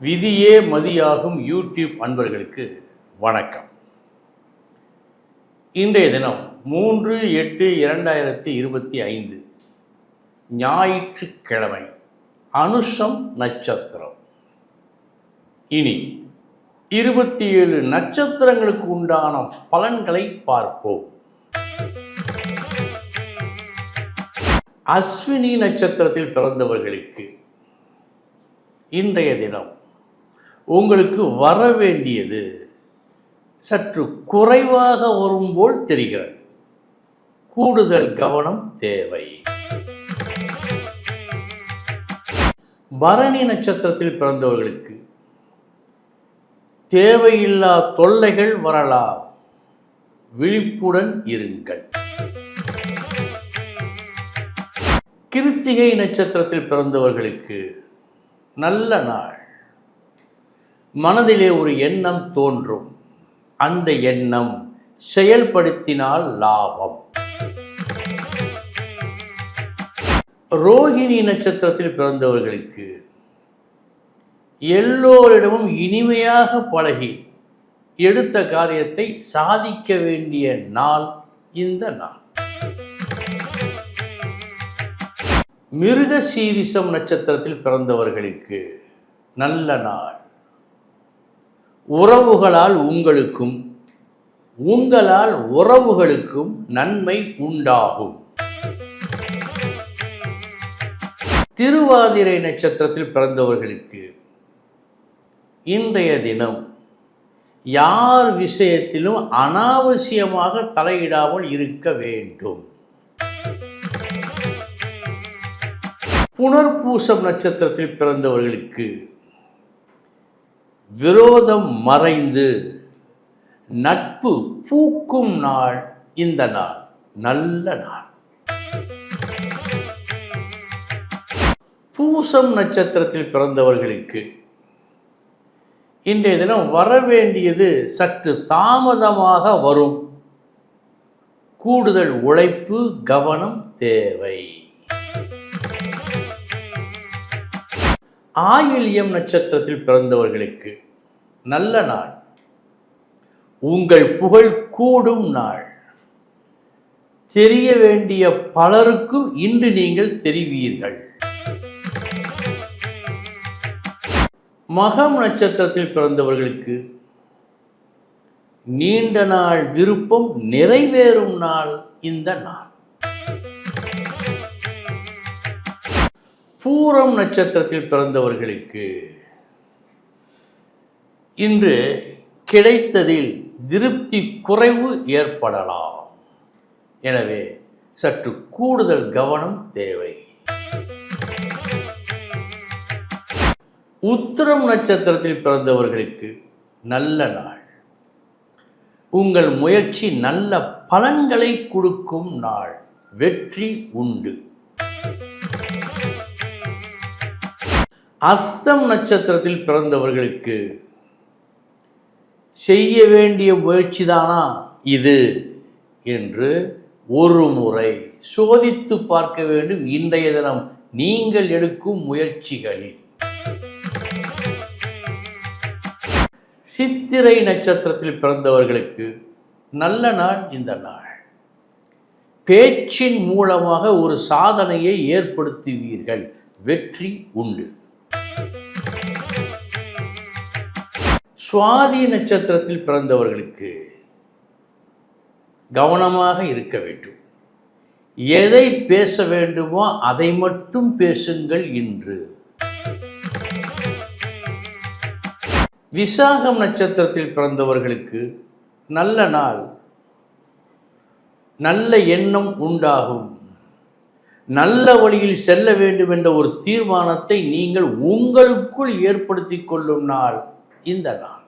விதியே மதியாகும் யூடியூப் அன்பர்களுக்கு வணக்கம். இன்றைய தினம் மூன்று எட்டு இரண்டாயிரத்தி இருபத்தி ஐந்து ஞாயிற்றுக்கிழமை அனுஷம் நட்சத்திரம். இனி இருபத்தி ஏழு நட்சத்திரங்களுக்கு உண்டான பலன்களை பார்ப்போம். அஸ்வினி நட்சத்திரத்தில் பிறந்தவர்களுக்கு இன்றைய தினம் உங்களுக்கு வர வேண்டியது சற்று குறைவாக வரும்போல் தெரிகிறது. கூடுதல் கவனம் தேவை. பரணி நட்சத்திரத்தில் பிறந்தவர்களுக்கு தேவையில்லா தொல்லைகள் வரலாம். விழிப்புடன் இருங்கள். கிருத்திகை நட்சத்திரத்தில் பிறந்தவர்களுக்கு நல்ல நாள். மனதிலே ஒரு எண்ணம் தோன்றும். அந்த எண்ணம் செயல்படுத்தினால் லாபம். ரோஹிணி நட்சத்திரத்தில் பிறந்தவர்களுக்கு எல்லோரிடமும் இனிமையாக பழகி எடுத்த காரியத்தை சாதிக்க வேண்டிய நாள் இந்த நாள். மிருக சீரிசம் நட்சத்திரத்தில் பிறந்தவர்களுக்கு நல்ல நாள். உறவுகளால் உங்களுக்கும் உங்களால் உறவுகளுக்கும் நன்மை உண்டாகும். திருவாதிரை நட்சத்திரத்தில் பிறந்தவர்களுக்கு இன்றைய தினம் யார் விஷயத்திலும் அனாவசியமாக தலையிடாமல் இருக்க வேண்டும். புனர்பூசம் நட்சத்திரத்தில் பிறந்தவர்களுக்கு விரோதம் மறைந்து நட்பு பூக்கும் நாள் இந்த நாள் நல்ல நாள். பூசம் நட்சத்திரத்தில் பிறந்தவர்களுக்கு இன்றைய தினம் வரவேண்டியது சற்று தாமதமாக வரும். கூடுதல் உழைப்பு கவனம் தேவை. ஆயில்யம் நட்சத்திரத்தில் பிறந்தவர்களுக்கு நல்ல நாள். உங்கள் புகழ் கூடும் நாள். தெரிய வேண்டிய பலருக்கும் இன்று நீங்கள் தெரிவீர்கள். மகம் நட்சத்திரத்தில் பிறந்தவர்களுக்கு நீண்ட நாள் விருப்பம் நிறைவேறும் நாள் இந்த நாள். பூரம் நட்சத்திரத்தில் பிறந்தவர்களுக்கு இன்று கிடைத்ததில் திருப்தி குறைவு ஏற்படலாம். எனவே சற்று கூடுதல் கவனம் தேவை. உத்திரம் நட்சத்திரத்தில் பிறந்தவர்களுக்கு நல்ல நாள். உங்கள் முயற்சி நல்ல பலன்களை கொடுக்கும் நாள். வெற்றி உண்டு. அஸ்தம் நட்சத்திரத்தில் பிறந்தவர்களுக்கு செய்ய வேண்டிய முயற்சி தானா இது என்று ஒரு முறை சோதித்து பார்க்க வேண்டும். இன்றைய தினம் நீங்கள் எடுக்கும் முயற்சிகளில் சித்திரை நட்சத்திரத்தில் பிறந்தவர்களுக்கு நல்ல நாள் இந்த நாள். பேச்சின் மூலமாக ஒரு சாதனையை ஏற்படுத்துவீர்கள். வெற்றி உண்டு. சுவாதி நட்சத்திரத்தில் பிறந்தவர்களுக்கு கவனமாக இருக்க வேண்டும். எதை பேச வேண்டுமோ அதை மட்டும் பேசுங்கள் இன்று. விசாகம் நட்சத்திரத்தில் பிறந்தவர்களுக்கு நல்ல நாள் நல்ல எண்ணம் உண்டாகும். நல்ல வழியில் செல்ல வேண்டும் என்ற ஒரு தீர்மானத்தை நீங்கள் உங்களுக்குள் ஏற்படுத்தி கொள்ளும் நாள் இந்த நாள்.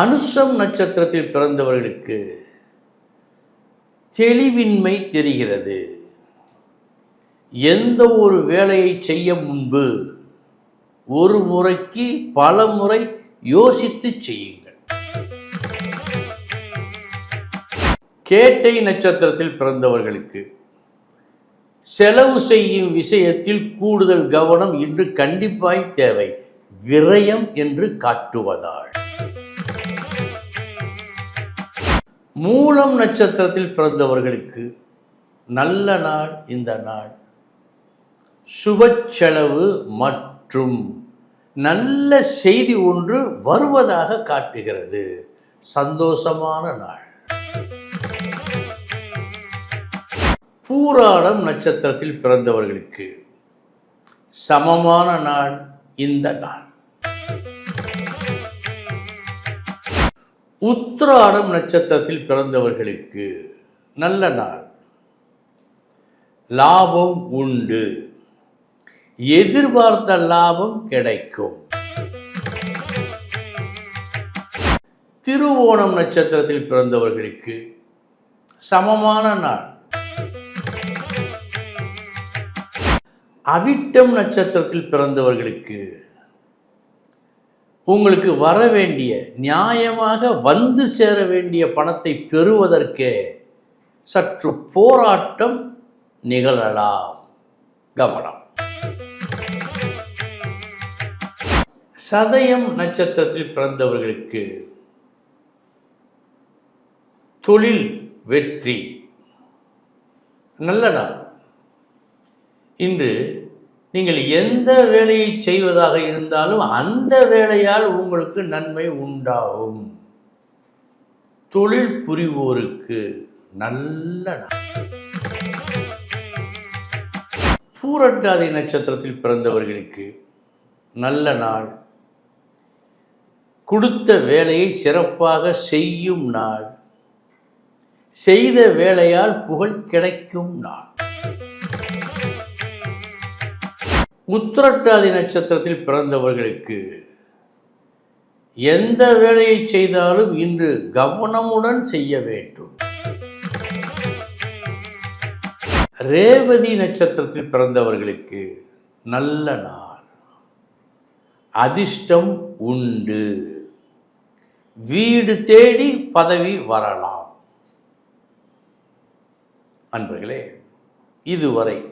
அனுஷம் நட்சத்திரத்தில் பிறந்தவர்களுக்கு தெளிவின்மை தெரிகிறது. எந்த ஒரு வேலையை செய்ய முன்பு ஒரு முறைக்கு பல முறை யோசித்து செய்யுங்கள். கேட்டை நட்சத்திரத்தில் பிறந்தவர்களுக்கு செலவு செய்யும் விஷயத்தில் கூடுதல் கவனம் இன்று கண்டிப்பாய் தேவை. விரயம் என்று காட்டுவதால். மூலம் நட்சத்திரத்தில் பிறந்தவர்களுக்கு நல்ல நாள் இந்த நாள். சுப செலவு மற்றும் நல்ல செய்தி ஒன்று வருவதாக காட்டுகிறது. சந்தோஷமான நாள். பூராடம் நட்சத்திரத்தில் பிறந்தவர்களுக்கு சமமான நாள் இந்த நாள். உத்திராடம் நட்சத்திரத்தில் பிறந்தவர்களுக்கு நல்ல நாள். லாபம் உண்டு. எதிர்பார்த்த லாபம் கிடைக்கும். திருவோணம் நட்சத்திரத்தில் பிறந்தவர்களுக்கு சமமான நாள். அவிட்டம் நட்சத்திரத்தில் பிறந்தவர்களுக்கு உங்களுக்கு வர வேண்டிய நியாயமாக வந்து சேர வேண்டிய பணத்தை பெறுவதற்கே சற்று போராட்டம் நிகழலாம். கவனம். சதயம் நட்சத்திரத்தில் பிறந்தவர்களுக்கு தொழில் வெற்றி. நல்ல நாள். இன்று நீங்கள் எந்த வேலையை செய்வதாக இருந்தாலும் அந்த வேலையால் உங்களுக்கு நன்மை உண்டாகும். தொழில் புரிவோருக்கு நல்ல நாள் பூரட்டாதி நட்சத்திரத்தில் பிறந்தவர்களுக்கு நல்ல நாள். கொடுத்த வேலையை சிறப்பாக செய்யும் நாள். செய்த வேலையால் புகழ் கிடைக்கும் நாள். உத்திரட்டாதி நட்சத்திரத்தில் பிறந்தவர்களுக்கு எந்த வேலையை செய்தாலும் இன்று கவனமுடன் செய்ய வேண்டும். ரேவதி நட்சத்திரத்தில் பிறந்தவர்களுக்கு நல்ல நாள். அதிர்ஷ்டம் உண்டு. வீடு தேடி பதவி வரலாம். அன்பர்களே இதுவரை